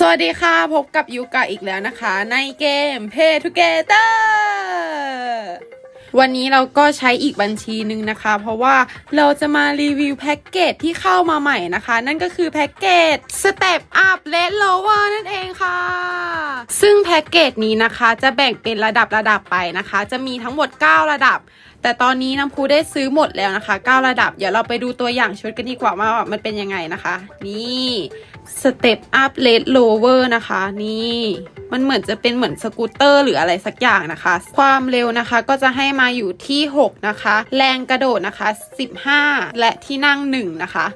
สวัสดีค่ะ พบกับยูกะอีกแล้วนะคะ ในเกมเพทูเกเตอร์ วันนี้เราก็ใช้อีกบัญชีหนึ่งนะคะ เพราะว่าเราจะมารีวิวแพ็กเกจที่เข้ามาใหม่นะคะ นั่นก็คือแพ็กเกจ Step Up Red Lower นั่นเองค่ะ ซึ่งแพ็กเกจนี้นะคะจะแบ่งเป็นระดับระดับไปนะคะ จะมีทั้งหมด 9 ระดับ แต่ตอนนี้น้ำพูได้ซื้อหมดแล้วนะคะ 9 ระดับ เดี๋ยวเราไปดูตัวอย่างชุดกันดีกว่าว่ามันเป็นยังไงนะคะ นี่สเต็ปอัพเลดโลเวอร์นะคะ นี่มันเหมือนจะเป็นเหมือนสกูตเตอร์หรืออะไรสักอย่างนะคะ ความเร็วนะคะก็จะให้มาอยู่ที่ 6 นะคะ แรงกระโดดนะคะ 15 และที่นั่ง 1 นะคะ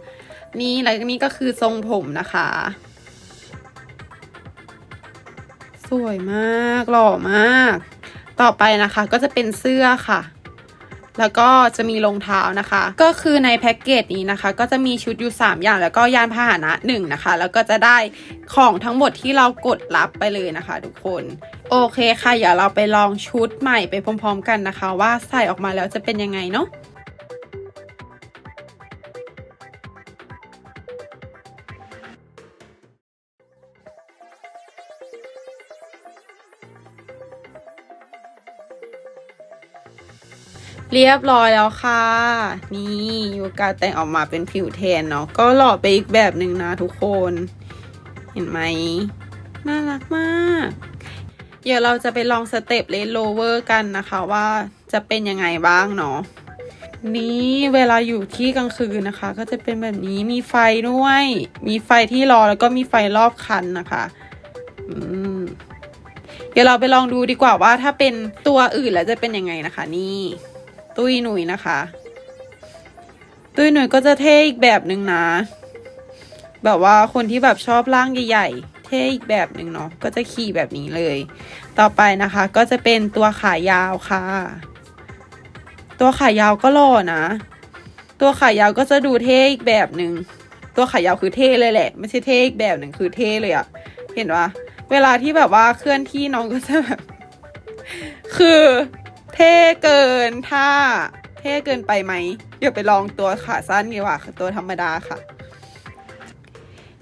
นี่แล้วนี่ก็คือทรงผมนะคะ สวยมากหล่อมาก ต่อไปนะคะก็จะเป็นเสื้อค่ะ แล้วก็จะมีรองเท้านะคะ ก็คือในแพ็กเกจนี้นะคะ ก็จะมีชุดอยู่ 3 อย่างแล้วก็ยานพาหนะ1นะคะ แล้วก็จะได้ของทั้งหมดที่เรากดรับไปเลยนะคะทุกคนโอเคค่ะ เดี๋ยวเราไปลองชุดใหม่ไปพร้อมๆกันนะคะ ว่าใส่ออกมาแล้วจะเป็นยังไงเนาะ เรียบร้อยแล้วค่ะ นี่ยูกาแต่งออกมาเป็นผิวแทนเนาะก็หล่อไปอีกแบบหนึ่งนะทุกคน เห็นไหมน่ารักมาก เดี๋ยวเราจะไปลองสเต็ปเลนโลเวอร์กันนะคะว่าจะเป็นยังไงบ้างเนาะนี่เวลาอยู่ที่กลางคืนนะคะ ก็จะเป็นแบบนี้มีไฟด้วย มีไฟที่รอแล้วก็มีไฟรอบคันนะคะอืมเดี๋ยวเราไปลองดูดีกว่าว่าถ้าเป็นตัวอื่นแล้วจะเป็นยังไงนะคะ นี่ ตุ้ยหนุ่ยนะคะ ตุ้ยหนุ่ยก็จะเท่อีกแบบหนึ่งนะ แบบว่าคนที่แบบชอบร่างใหญ่ๆ เท่อีกแบบหนึ่งเนาะก็จะขี่แบบนี้เลย ต่อไปนะคะก็จะเป็นตัวขายาวค่ะ ตัวขายาวก็หล่อนะ ตัวขายาวก็จะดูเท่อีกแบบหนึ่งตัวขายาวคือเท่เลยแหละ ไม่ใช่เท่อีกแบบหนึ่งคือเท่เลยอะเห็นปะเวลาที่แบบว่าเคลื่อนที่น้องก็จะแบบคือ ท่เกินถ้าเท่เกินไปไหมเดี๋ยวไปลองตัวขาสั้นดีกว่าตัวธรรมดาค่ะ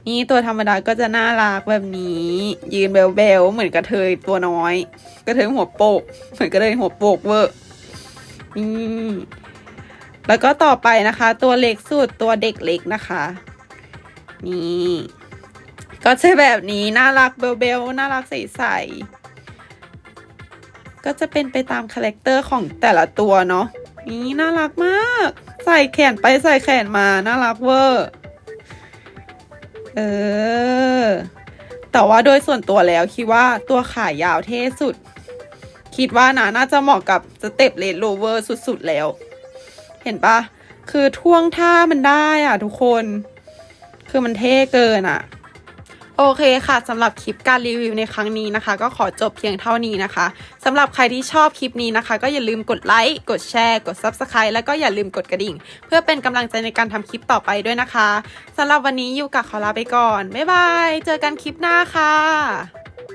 นี่ตัวธรรมดาก็จะน่ารักแบบนี้ ยืนเบลเบลๆเหมือนกระเทยตัวน้อย กระเทยหัวโปก เหมือนกระเทยหัวโปกเวอร์นี่แล้วก็ต่อไปนะคะ ตัวเล็กสุดตัวเด็กเล็กนะคะ นี่ ก็จะแบบนี้น่ารักเบลเบลน่ารักใสๆ ก็จะเป็นไปตามคาแรคเตอร์ของแต่ละตัวเนาะนี่น่ารักมาก ใส่แขนไปใส่แขนมาน่ารักเวอร์เออแต่ว่าโดยส่วนตัวแล้วคิดว่าตัวขายาวเท่สุด คิดว่านะน่าจะเหมาะกับสเต็ปเลนโรเวอร์สุดๆแล้ว เห็นปะคือท่วงท่ามันได้อะทุกคน คือมันเท่เกินอะ โอเคค่ะสำหรับคลิปการรีวิวในครั้งนี้นะคะ ก็ขอจบเพียงเท่านี้นะคะสำหรับใครที่ชอบคลิปนี้นะคะ ก็อย่าลืมกดไลค์กดแชร์ กด Subscribe แล้วก็อย่าลืมกดกระดิ่ง เพื่อเป็นกำลังใจในการทำคลิปต่อไปด้วยนะคะสำหรับวันนี้อยู่กับขอลาไปก่อน บ๊ายบาย เจอกันคลิปหน้าค่ะ